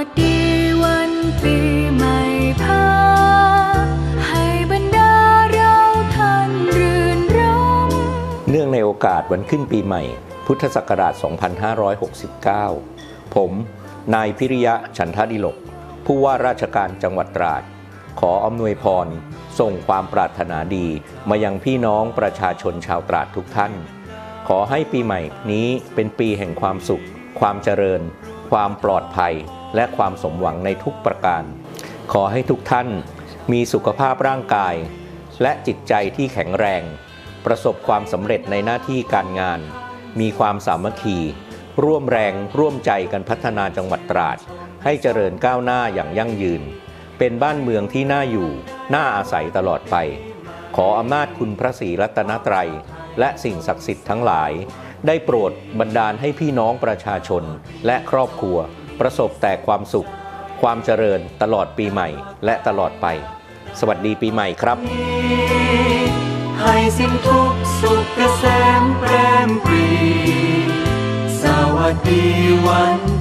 วัสดีวันปีใหม่พาให้บรรดาเราท่านรื่นรมเนื่องในโอกาสวันขึ้นปีใหม่ พุทธศักราช 2569 ผม นายพิริยะฉันทดิลก ผู้ว่าราชการจังหวัดตราด ขออำนวยพร ส่งความปรารถนาดีมายังพี่น้องประชาชนชาวตราดทุกท่าน ขอให้ปีใหม่นี้เป็นปีแห่งความสุข ความเจริญความปลอดภัย และความสมหวังในทุกประการ ขอให้ทุกท่านมีสุขภาพร่างกาย และจิตใจที่แข็งแรง ประสบความสำเร็จในหน้าที่การงาน มีความสามัคคี ร่วมแรงร่วมใจกันพัฒนาจังหวัดตราด ให้เจริญก้าวหน้าอย่างยั่งยืน เป็นบ้านเมืองที่น่าอยู่ น่าอาศัยตลอดไป ขออำนาจคุณพระศรีรัตนตรัย และสิ่งศักดิ์สิทธิ์ทั้งหลายได้โปรดบันดาลให้พี่น้องประชาชนและครอบครัว ประสบแต่ความสุข ความเจริญตลอดปีใหม่ และตลอดไป สวัสดีปีใหม่ครับ ให้สิ้นทุกสุขเกษมแปรมปรี สวัสดีวัน